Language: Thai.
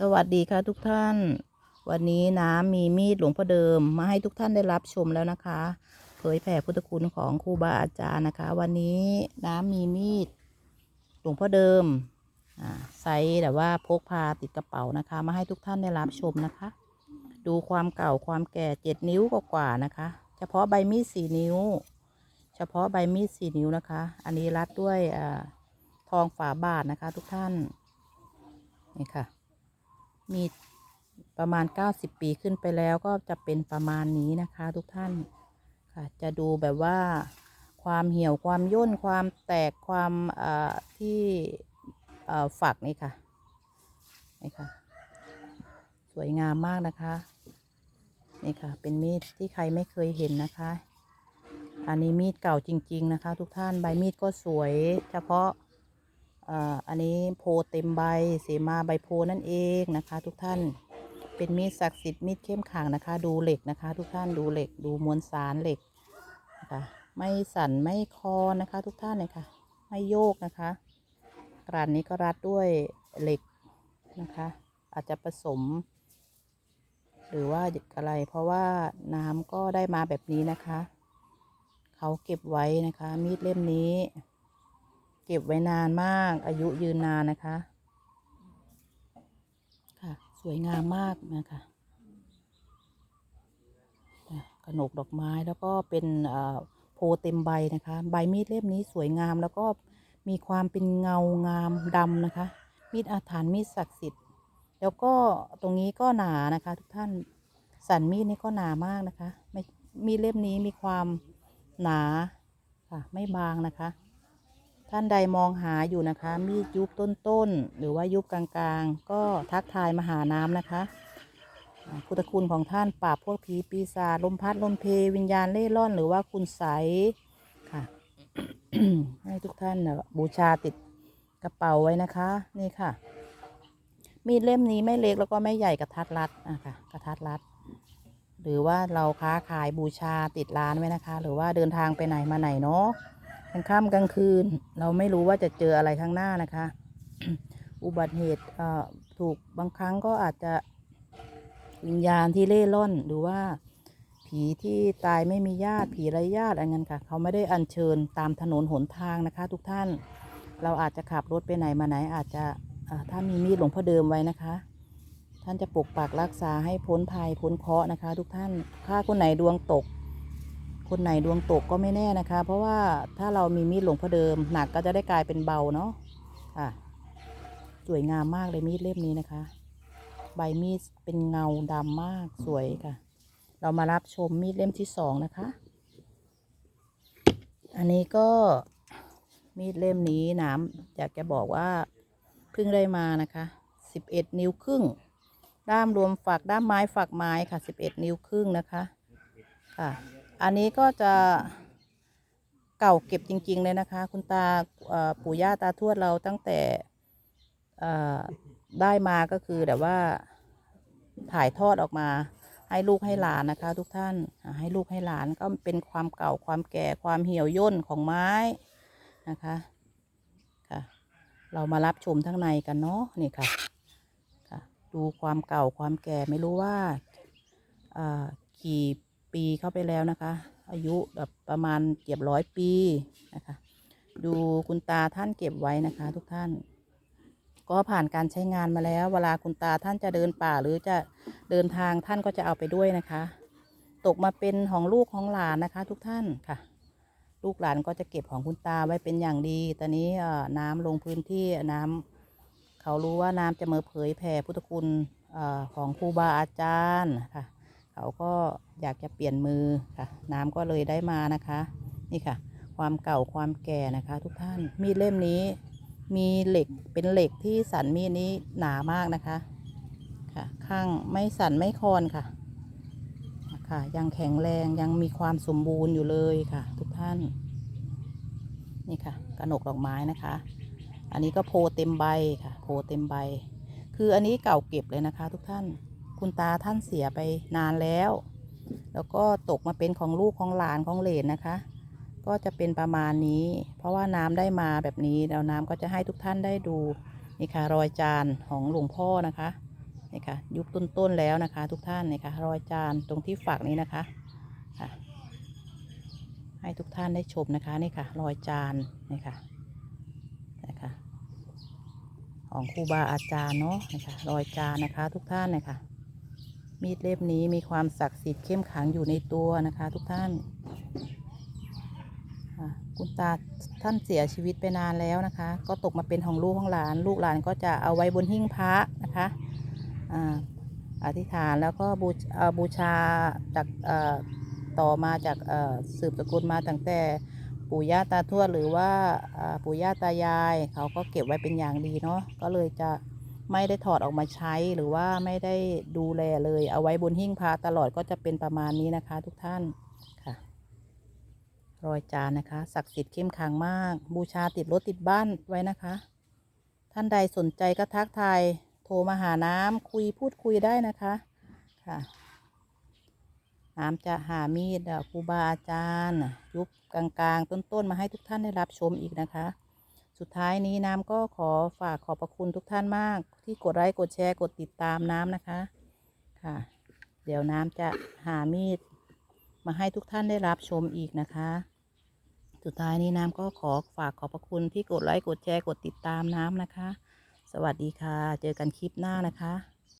สวัสดีค่ะทุกท่าน วันนี้น้ำมีมีดหลวงพ่อเดิม มาให้ทุกท่านได้รับชมแล้วนะคะ เผยแผ่พุทธคุณของครูบาอาจารย์นะคะ วันนี้น้ำมีมีดหลวงพ่อเดิมอ่าไซส์แบบว่าพกพาติดกระเป๋านะคะ มาให้ทุกท่านได้รับชมนะคะ ดูความเก่าความแก่เจ็ดนิ้วกว่าๆนะคะ เฉพาะใบมีดสี่นิ้ว เฉพาะใบมีดสี่นิ้วนะคะ อันนี้รัดด้วยอ่าทองฝาบาทนะคะ ทุกท่านนี่ค่ะ มีประมาณ 90 ปีขึ้นไปแล้วก็จะเป็นประมาณนี้นะคะทุกท่านค่ะจะดูแบบว่าความเหี่ยวความย่นความแตกความอ่อที่อ่อฝักนี่ค่ะนี่ค่ะ สวยงามมากนะคะนี่ค่ะ เป็นมีดที่ใครไม่เคยเห็นนะคะ อันนี้มีดเก่าจริง ๆ นะคะ ทุกท่านใบมีดก็สวย เฉพาะ อันนี้โพเต็มใบเสมาใบโพนั่นเองนะคะ ทุกท่านเป็นมีดศักดิ์สิทธิ์มีดเข้มขลังนะคะ ดูเหล็กนะคะ ทุกท่านดูเหล็กดูมวลสารเหล็กนะคะไม่สั่นไม่คอนะคะ ทุกท่านเลยค่ะ ไม่โยกนะคะกรันนี้ก็รัดด้วยเหล็กนะคะ อาจจะผสม หรือว่าอะไร เพราะว่าน้ำก็ได้มาแบบนี้นะคะ เขาเก็บไว้นะคะ มีดเล่มนี้ เก็บไว้นานมาก อายุยืนนานนะคะ ค่ะ สวยงามมากนะคะอะกระหนกดอกไม้แล้วก็เป็นโพเต็มใบนะคะ ใบมีดเล่มนี้สวยงามแล้วก็มีความเป็นเงางามดำนะคะ มีดอาถรรพ์มีดศักดิ์สิทธิ์ แล้วก็ตรงนี้ก็หนานะคะ ทุกท่านสันมีดนี่ก็หนามากนะคะ ไม่มีดเล่มนี้มีความหนาค่ะไม่บางนะคะ ท่านใดมองหาอยู่นะคะ มีดยุบต้นๆ หรือว่ายุบกลางๆ ก็ทักทายมาหาน้ำนะคะพุทธคุณของท่านปราบพวกผีปีศาจลมพัดลมเพวิญญาณเล่ร่อน หรือว่าคุณใสค่ะ ให้ทุกท่านนะบูชาติดกระเป๋าไว้นะคะ นี่ค่ะ มีดเล่มนี้ไม่เล็กแล้วก็ไม่ใหญ่กระทัดรัดอะค่ะกระทัดรัด หรือว่าเราค้าขายบูชาติดร้านไว้นะคะ หรือว่าเดินทางไปไหนมาไหนเนาะ กลางค่ำกลางคืน เราไม่รู้ว่าจะเจออะไรข้างหน้านะคะ อุบัติเหตุถูกบางครั้งก็อาจจะวิญญาณที่เล่ร่อนหรือว่าผีที่ตายไม่มีญาติผีไร้ญาติอะไรเงี้ยค่ะ เขาไม่ได้อัญเชิญตามถนนหนทางนะคะ ทุกท่านเราอาจจะขับรถไปไหนมาไหนอาจจะถ้ามีมีดหลวงพ่อเดิมไว้นะคะ ท่านจะปกปักรักษาให้พ้นภัยพ้นเคราะห์นะคะ ทุกท่านถ้าคนไหนดวงตก คนไหนดวงตกก็ไม่แน่นะคะ เพราะว่าถ้าเรามีมีดหลวงพ่อเดิมหนักก็จะได้กลายเป็นเบาเนาะค่ะสวยงามมากเลยมีดเล่มนี้นะคะ ใบมีดเป็นเงาดำมากสวยค่ะ เรามารับชมมีดเล่มที่สองนะคะ อันนี้ก็มีดเล่มนี้น้ำอยากจะบอกว่าเพิ่งได้มานะคะสิบเอ็ดนิ้วครึ่ง ด้ามรวมฝักด้ามไม้ฝักไม้ค่ะสิบเอ็ดนิ้วครึ่งนะคะ ค่ะ อันนี้ก็จะเก่าเก็บจริง ๆ เลยนะคะ คุณตาปู่ย่าตาทวดเราตั้งแต่ได้มาก็คือแบบว่าถ่ายทอดออกมาให้ลูกให้หลานนะคะ ทุกท่านให้ลูกให้หลานก็เป็นความเก่าความแก่ความเหี่ยวย่นของไม้นะคะค่ะ เรามารับชมทั้งในกันเนาะนี่ค่ะค่ะ ดูความเก่าความแก่ไม่รู้ว่าอ่ากี่ ปีเข้าไปแล้วนะคะ อายุแบบประมาณเกือบร้อยปีนะคะ ดูคุณตาท่านเก็บไว้นะคะ ทุกท่าน ก็ผ่านการใช้งานมาแล้ว เวลาคุณตาท่านจะเดินป่าหรือจะเดินทางท่านก็จะเอาไปด้วยนะคะ ตกมาเป็นของลูกของหลานนะคะ ทุกท่านค่ะ ลูกหลานก็จะเก็บของคุณตาไว้เป็นอย่างดี ตอนนี้น้ำลงพื้นที่น้ำเขารู้ว่าน้ำจะมาเผยแผ่พุทธคุณอของครูบาอาจารย์ค่ะ เขาก็อยากจะเปลี่ยนมือค่ะ น้ำก็เลยได้มานะคะ นี่ค่ะ ความเก่าความแก่นะคะ ทุกท่านมีดเล่มนี้ มีเหล็กเป็นเหล็กที่สันมีดนี้หนามากนะคะค่ะข้างไม่สั่นไม่คลอนค่ะค่ะ ยังแข็งแรงยังมีความสมบูรณ์อยู่เลยค่ะ ทุกท่าน นี่ค่ะกระหนกดอกไม้นะคะ อันนี้ก็โพเต็มใบค่ะ โพเต็มใบ คืออันนี้เก่าเก็บเลยนะคะ ทุกท่าน คุณตาท่านเสียไปนานแล้ว แล้วก็ตกมาเป็นของลูกของหลานของเหลนนะคะ ก็จะเป็นประมาณนี้ เพราะว่าน้ำได้มาแบบนี้แล้วน้ำก็จะให้ทุกท่านได้ดูนี่ค่ะรอยจานของหลวงพ่อนะคะนี่ค่ะยุบต้นๆแล้วนะคะ ทุกท่านนี่ค่ะรอยจานตรงที่ฝักนี้นะคะค่ะให้ทุกท่านได้ชมนะคะนี่ค่ะรอยจานนี่ค่ะนะคะของครูบาอาจารย์เนาะนี่ค่ะรอยจานนะคะทุกท่านนี่ค่ะ มีดเล่มนี้มีความศักดิ์สิทธิ์เข้มขังอยู่ในตัวนะคะ ทุกท่านคุณตาท่านเสียชีวิตไปนานแล้วนะคะ ก็ตกมาเป็นของลูกของหลาน ลูกหลานก็จะเอาไว้บนหิ้งพระนะคะอธิษฐานแล้วก็บูชเอ่อบูชาจากต่อมาจากสืบสกุลมาตั้งแต่ปู่ย่าตาทวดหรือว่าปู่ย่าตายาย เขาก็เก็บไว้เป็นอย่างดีเนาะก็เลยจะ ไม่ได้ถอดออกมาใช้หรือว่าไม่ได้ดูแลเลย เอาไว้บนหิ้งพระตลอดก็จะเป็นประมาณนี้นะคะ ทุกท่านค่ะ รอยจานนะคะศักดิ์สิทธิ์เข้มขลังมาก บูชาติดรถติดบ้านไว้นะคะ ท่านใดสนใจก็ทักทายโทรมาหาน้ำคุยพูดคุยได้นะคะค่ะน้ำจะหามีดอะครูบาอาจารย์น่ะยุบกลางๆ ต้นๆมาให้ทุกท่านได้รับชมอีกนะคะ สุดท้ายนี้น้ำก็ขอฝากขอบพระคุณทุกท่านมาก ที่กดไลค์กดแชร์กดติดตามน้ำนะคะค่ะ เดี๋ยวน้ำจะหามีดมาให้ทุกท่านได้รับชมอีกนะคะ สุดท้ายนี้น้ำก็ขอฝากขอบพระคุณที่กดไลค์กดแชร์กดติดตามน้ำนะคะ สวัสดีค่ะ เจอกันคลิปหน้านะคะ